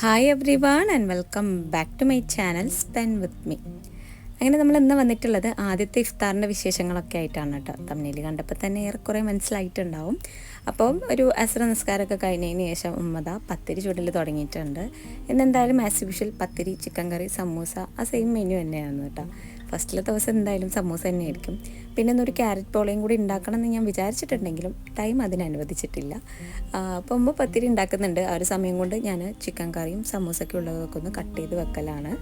Hi everyone and welcome back to my channel spend with me അങ്ങനെ നമ്മൾ ഇന്ന് വന്നിട്ടുള്ളത് ആദ്യത്തെ ഇഫ്താറിന്റെ വിശേഷങ്ങളൊക്കെ ആയിട്ടാണ് കേട്ടോ. തമ്മിൽ കണ്ടപ്പോൾ തന്നെ ഏറെക്കുറെ മനസ്സിലായിട്ടുണ്ടാവും. അപ്പോൾ ഒരു അസർ നിസ്കാരമൊക്കെ കഴിഞ്ഞതിന് ശേഷം ഉമ്മത പത്തിരി ചുടൽ തുടങ്ങിയിട്ടുണ്ട്. ഇന്നെന്തായാലും ആസ് യൂഷ്വൽ പത്തിരി ചിക്കൻ കറി സമൂസ ആ സെയിം മെനു തന്നെയാണ് കേട്ടോ. ഫസ്റ്റിലെ ദിവസം എന്തായാലും സമൂസ തന്നെയായിരിക്കും. പിന്നെ ഒന്നൊരു ക്യാരറ്റ് പോളയും കൂടി ഉണ്ടാക്കണം എന്ന് ഞാൻ വിചാരിച്ചിട്ടുണ്ടെങ്കിലും ടൈം അതിന് അനുവദിച്ചിട്ടില്ല അപ്പോൾ ഉമ്മ പത്തിരി ഉണ്ടാക്കുന്നുണ്ട്. ആ ഒരു സമയം കൊണ്ട് ഞാൻ ചിക്കൻ കറിയും സമൂസയ്ക്കും ഉള്ളതൊക്കെ ഒന്ന് കട്ട് ചെയ്ത് വെക്കലാണ്.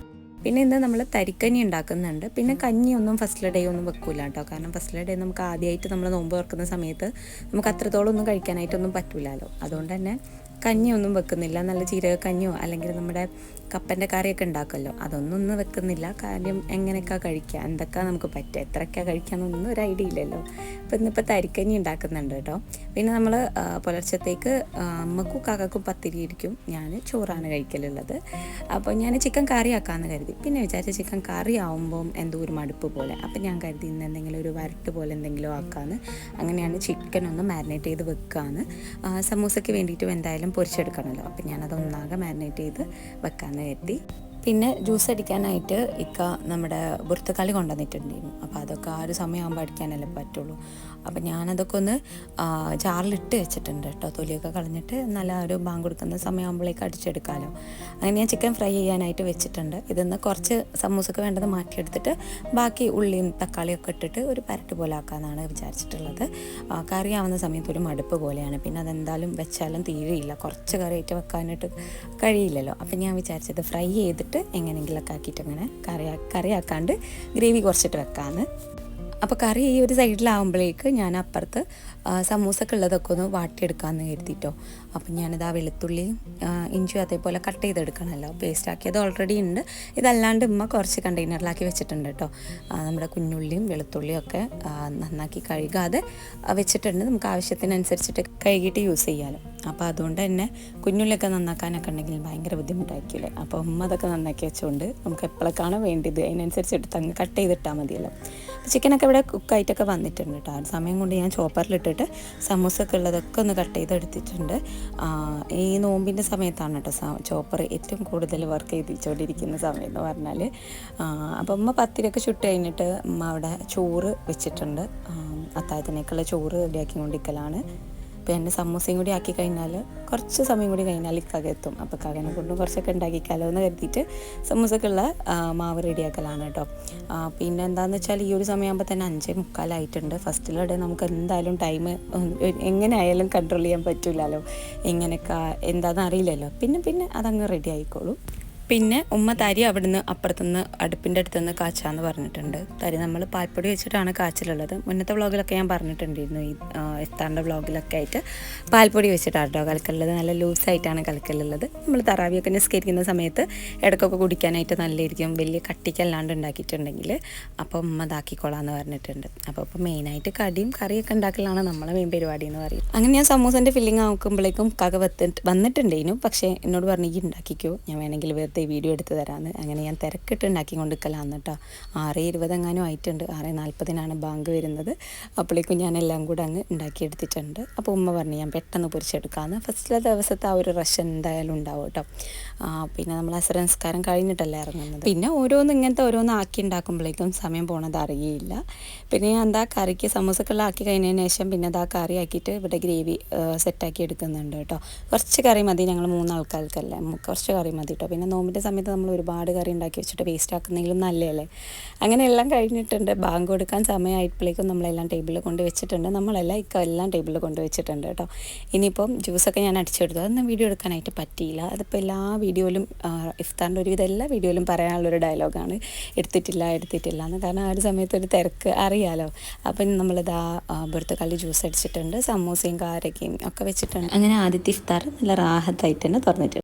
പിന്നെ ഇന്ന് നമ്മൾ തരിക്കഞ്ഞി ഉണ്ടാക്കുന്നുണ്ട്. പിന്നെ കഞ്ഞിയൊന്നും ഫസ്റ്റിലെ ഡേ ഒന്നും വെക്കൂല കേട്ടോ. കാരണം ഫസ്റ്റിലെ ഡേ നമുക്ക് ആദ്യമായിട്ട് നമ്മൾ നോമ്പ് തുറക്കുന്ന സമയത്ത് നമുക്ക് അത്രത്തോളം ഒന്നും കഴിക്കാനായിട്ടൊന്നും പറ്റൂലല്ലോ അതുകൊണ്ട് തന്നെ കഞ്ഞിയൊന്നും വെക്കുന്നില്ല. നല്ല ജീരക കഞ്ഞിയോ അല്ലെങ്കിൽ നമ്മുടെ കപ്പന്റെ കറിയൊക്കെ ഉണ്ടാക്കുമല്ലോ അതൊന്നും ഒന്നും വെക്കുന്നില്ല. കാര്യം എങ്ങനെയൊക്കെ കഴിക്കുക എന്തൊക്കെയാണ് നമുക്ക് പറ്റുക എത്രയൊക്കെയാണ് കഴിക്കാമെന്നൊന്നും ഒരു ഐഡിയ ഇല്ലല്ലോ. ഇപ്പം ഇന്നിപ്പോൾ തരിക്കഞ്ഞി ഉണ്ടാക്കുന്നുണ്ട് കേട്ടോ. പിന്നെ നമ്മൾ പുലർച്ചത്തേക്ക് അമ്മക്കും കാക്കക്കും പത്തിരി ഇരിക്കും. ഞാൻ ചോറാണ് കഴിക്കലുള്ളത്. അപ്പോൾ ഞാൻ ചിക്കൻ കറി ആക്കാമെന്ന് കരുതി. പിന്നെ വിചാരിച്ച ചിക്കൻ കറി ആവുമ്പം എന്തോ ഒരു മടുപ്പ് പോലെ. അപ്പം ഞാൻ കരുതി ഇന്ന് എന്തെങ്കിലും ഒരു വരട്ട് പോലെ എന്തെങ്കിലും ആക്കാമെന്ന് അങ്ങനെയാണ് ചിക്കൻ ഒന്ന് മാരിനേറ്റ് ചെയ്ത് വെക്കാമെന്ന് സമൂസയ്ക്ക് വേണ്ടിയിട്ടും എന്തായാലും പൊരിച്ചെടുക്കണമല്ലോ അപ്പം ഞാനത് ഒന്നാകെ മാരിനേറ്റ് ചെയ്ത് വെക്കാമെന്ന് കരുതി പിന്നെ ജ്യൂസ് അടിക്കാനായിട്ട് ഇക്ക നമ്മുടെ ബുർത്തക്കാളി കൊണ്ടുവന്നിട്ടുണ്ടായിരുന്നു. അപ്പോൾ അതൊക്കെ ആ ഒരു സമയമാകുമ്പോൾ അടിക്കാനല്ലേ പറ്റുള്ളൂ. അപ്പം ഞാനതൊക്കെ ഒന്ന് ജാറിലിട്ട് വെച്ചിട്ടുണ്ട് കേട്ടോ. തൊലിയൊക്കെ കളഞ്ഞിട്ട് നല്ല ഒരു ബാങ്ക് കൊടുക്കുന്ന സമയമാകുമ്പോഴേക്ക് അടിച്ചെടുക്കാമല്ലോ അങ്ങനെ ഞാൻ ചിക്കൻ ഫ്രൈ ചെയ്യാനായിട്ട് വെച്ചിട്ടുണ്ട്. ഇതിന്ന് കുറച്ച് സമൂസക്ക് വേണ്ടത് മാറ്റിയെടുത്തിട്ട് ബാക്കി ഉള്ളിയും തക്കാളിയൊക്കെ ഇട്ടിട്ട് ഒരു പരട്ട് പോലെ ആക്കാമെന്നാണ് വിചാരിച്ചിട്ടുള്ളത്. കറി ആവുന്ന സമയത്ത് ഒരു മടുപ്പ് പോലെയാണ്. പിന്നെ അതെന്തായാലും വെച്ചാലും തീരെയില്ല. കുറച്ച് കറി കറിയായിട്ട് വെക്കാനായിട്ട് കഴിയില്ലല്ലോ. അപ്പം ഞാൻ വിചാരിച്ചത് ഫ്രൈ ചെയ്തിട്ട് എങ്ങനെയെങ്കിലൊക്കെ ആക്കിയിട്ട് അങ്ങനെ കറി കറിയാക്കാണ്ട് ഗ്രേവി കുറച്ചിട്ട് വെക്കാമെന്ന് അപ്പോൾ കറി ഈ ഒരു സൈഡിലാവുമ്പോഴേക്ക് ഞാൻ അപ്പുറത്ത് സമൂസൊക്കെ ഉള്ളതൊക്കെ ഒന്ന് വാട്ടിയെടുക്കാമെന്ന് കരുതിയിട്ടോ അപ്പം ഞാനിത് ആ വെളുത്തുള്ളി ഇഞ്ചി അതേപോലെ കട്ട് ചെയ്തെടുക്കണമല്ലോ പേസ്റ്റ് ആക്കിയത് ഓൾറെഡി ഉണ്ട്. ഇതല്ലാണ്ട് ഉമ്മ കുറച്ച് കണ്ടെയ്നറിലാക്കി വെച്ചിട്ടുണ്ട് കേട്ടോ നമ്മുടെ കുഞ്ഞുള്ളിയും വെളുത്തുള്ളിയും ഒക്കെ നന്നാക്കി കഴുകാതെ വെച്ചിട്ടുണ്ട്. നമുക്ക് ആവശ്യത്തിനനുസരിച്ചിട്ട് കഴുകിയിട്ട് യൂസ് ചെയ്യാമല്ലോ അപ്പോൾ അതുകൊണ്ട് തന്നെ കുഞ്ഞുള്ളിയൊക്കെ നന്നാക്കാനൊക്കെ ഉണ്ടെങ്കിൽ ഭയങ്കര ബുദ്ധിമുട്ടായിരിക്കില്ലേ? അപ്പോൾ ഉമ്മ അതൊക്കെ നന്നാക്കി വെച്ചുകൊണ്ട് നമുക്ക് എപ്പോഴൊക്കെയാണ് വേണ്ടത് അതിനനുസരിച്ച് എടുത്ത് അങ്ങ് കട്ട് ചെയ്തിട്ടാൽ മതിയല്ലോ. ചിക്കനൊക്കെ ഇവിടെ കുക്കായിട്ടൊക്കെ വന്നിട്ടുണ്ട് കേട്ടോ. ആ സമയം കൊണ്ട് ഞാൻ ചോപ്പറിലിട്ടിട്ട് സമൂസൊക്കെ ഉള്ളതൊക്കെ ഒന്ന് കട്ട് ചെയ്ത് എടുത്തിട്ടുണ്ട് ഈ നോമ്പിന്റെ സമയത്താണ് കേട്ടോ ചോപ്പർ ഏറ്റവും കൂടുതൽ വർക്ക് ചെയ്തിച്ചുകൊണ്ടിരിക്കുന്ന സമയം എന്ന് പറഞ്ഞാൽ അപ്പം ഉമ്മ പത്തിരൊക്കെ ചുട്ട് കഴിഞ്ഞിട്ട് അമ്മ അവിടെ ചോറ് വെച്ചിട്ടുണ്ട്. അത്താഴത്തിനേക്കുള്ള ചോറ് റെഡിയാക്കിക്കൊണ്ടിരിക്കലാണ് അപ്പോൾ എന്റെ സമൂസയും കൂടി ആക്കി കഴിഞ്ഞാൽ കുറച്ച് സമയം കൂടി കഴിഞ്ഞാൽ ഇക്കക എത്തും. അപ്പോൾ കകനെ കൊണ്ടും കുറച്ചൊക്കെ ഉണ്ടാക്കിക്കാലോ എന്ന് കരുതിയിട്ട് സമൂസക്കുള്ള മാവ് റെഡിയാക്കലാണ് കേട്ടോ പിന്നെ എന്താണെന്ന് വെച്ചാൽ ഈ ഒരു സമയമാകുമ്പോൾ തന്നെ അഞ്ചേ മുക്കാലായിട്ടുണ്ട്. ഫസ്റ്റിലൂടെ നമുക്ക് എന്തായാലും ടൈം എങ്ങനെ ആയാലും കൺട്രോൾ ചെയ്യാൻ പറ്റില്ലല്ലോ എങ്ങനെയൊക്കെ എന്താണെന്ന് അറിയില്ലല്ലോ. പിന്നെ പിന്നെ അതങ്ങ് റെഡി ആയിക്കോളും. പിന്നെ ഉമ്മ തരി അവിടുന്ന് അപ്പുറത്തുനിന്ന് അടുപ്പിന്റെ അടുത്തുനിന്ന് കാച്ചാന്ന് പറഞ്ഞിട്ടുണ്ട്. തരി നമ്മൾ പാൽപ്പൊടി വെച്ചിട്ടാണ് കാച്ചിലുള്ളത്. മുന്നത്തെ വ്ളോഗിലൊക്കെ ഞാൻ പറഞ്ഞിട്ടുണ്ടായിരുന്നു. ഈ എത്താണ്ട വ്ളോഗിലൊക്കെ ആയിട്ട് പാൽപ്പൊടി വെച്ചിട്ടാണ് കേട്ടോ കലക്കലുള്ളത്. നല്ല ലൂസായിട്ടാണ് കലക്കലുള്ളത്. നമ്മൾ തറാവിയൊക്കെ നിസ്കരിക്കുന്ന സമയത്ത് ഇടയ്ക്കൊക്കെ കുടിക്കാനായിട്ട് നല്ലതായിരിക്കും. വലിയ കട്ടിക്കല്ലാണ്ട് ഉണ്ടാക്കിയിട്ടുണ്ടെങ്കിൽ. അപ്പോൾ ഉമ്മ ഇതാക്കിക്കോളാന്ന് പറഞ്ഞിട്ടുണ്ട്. അപ്പോൾ ഇപ്പോൾ മെയിനായിട്ട് കടിയും കറിയൊക്കെ ഉണ്ടാക്കലാണ് നമ്മളെ മെയിൻ പരിപാടി എന്ന് പറയും. അങ്ങനെ ഞാൻ സമൂസന്റെ ഫില്ലിങ് ആക്കുമ്പോഴേക്കും കക വന്നിട്ടുണ്ടായിരുന്നു. പക്ഷേ എന്നോട് പറഞ്ഞു ഈ ഉണ്ടാക്കിക്കോ. ഞാൻ വേണമെങ്കിൽ വെറുതെ വീഡിയോ എടുത്ത് തരാമെന്ന് അങ്ങനെ ഞാൻ തിരക്കിട്ട് ഉണ്ടാക്കി കൊണ്ടിരിക്കലാന്ന് കേട്ടോ ആറ് ഇരുപതെങ്ങാനും ആയിട്ടുണ്ട്. ആറ് നാൽപ്പതിനാണ് ബാങ്ക് വരുന്നത്. അപ്പോഴേക്കും ഞാൻ എല്ലാം കൂടെ അങ്ങ് ഉണ്ടാക്കിയെടുത്തിട്ടുണ്ട്. അപ്പോൾ ഉമ്മ പറഞ്ഞു ഞാൻ പെട്ടെന്ന് പൊരിച്ചെടുക്കാമെന്ന് ഫസ്റ്റിലെ ദിവസത്തെ ആ ഒരു റഷ് എന്തായാലും ഉണ്ടാവും കേട്ടോ പിന്നെ നമ്മൾ അസരംസ്കാരം കഴിഞ്ഞിട്ടല്ലേ ഇറങ്ങുന്നത്. പിന്നെ ഓരോന്ന് ഇങ്ങനത്തെ ഓരോന്ന് ആക്കി ഉണ്ടാക്കുമ്പോഴേക്കും സമയം പോണത് അറിയില്ല പിന്നെ ഞാൻ എന്താ കറിക്ക് സമൂസക്കെല്ലാം ആക്കി കഴിഞ്ഞതിന് ശേഷം പിന്നെ അതാ കറി ആക്കിയിട്ട് ഇവിടെ ഗ്രേവി സെറ്റാക്കി എടുക്കുന്നുണ്ട് കേട്ടോ കുറച്ച് കറി മതി ഞങ്ങൾ മൂന്നാൾക്കാർക്കല്ലേ. കുറച്ച് കറി മതി കേട്ടോ പിന്നെ നോമ്പിന്റെ സമയത്ത് നമ്മൾ ഒരുപാട് കറി ഉണ്ടാക്കി വെച്ചിട്ട് വേസ്റ്റ് ആക്കുന്നെങ്കിലും നല്ലതല്ലേ? അങ്ങനെ എല്ലാം കഴിഞ്ഞിട്ടുണ്ട്. ബാങ്ക് കൊടുക്കാൻ സമയമായപ്പോഴേക്കും നമ്മളെല്ലാം ടേബിളിൽ കൊണ്ട് വെച്ചിട്ടുണ്ട്. നമ്മളെല്ലാം ഇക്ക എല്ലാം ടേബിളിൽ കൊണ്ട് വെച്ചിട്ടുണ്ട് കേട്ടോ. ഇനിയിപ്പം ജ്യൂസൊക്കെ ഞാൻ അടിച്ചെടുത്തു. അതൊന്നും വീഡിയോ എടുക്കാനായിട്ട് പറ്റിയില്ല. അതിപ്പോൾ എല്ലാ വീഡിയോയിലും ഇഫ്താറിന്റെ ഒരുവിധം എല്ലാ വീഡിയോയിലും പറയാനുള്ളൊരു ഡയലോഗാണ് എടുത്തിട്ടില്ല എടുത്തിട്ടില്ല എന്ന്. കാരണം ആ ഒരു സമയത്ത് ഒരു തിരക്ക് അറിയാലോ. അപ്പം നമ്മളിതാ ബുർത്തക്കാളി ജ്യൂസ് അടിച്ചിട്ടുണ്ട്. സമൂസയും കാരക്കയും ഒക്കെ വെച്ചിട്ടുണ്ട്. അങ്ങനെ ആദ്യത്തെ ഇഫ്താർ നല്ല റാഹത്തായിട്ട് തന്നെ തുറന്നിട്ടുണ്ട്.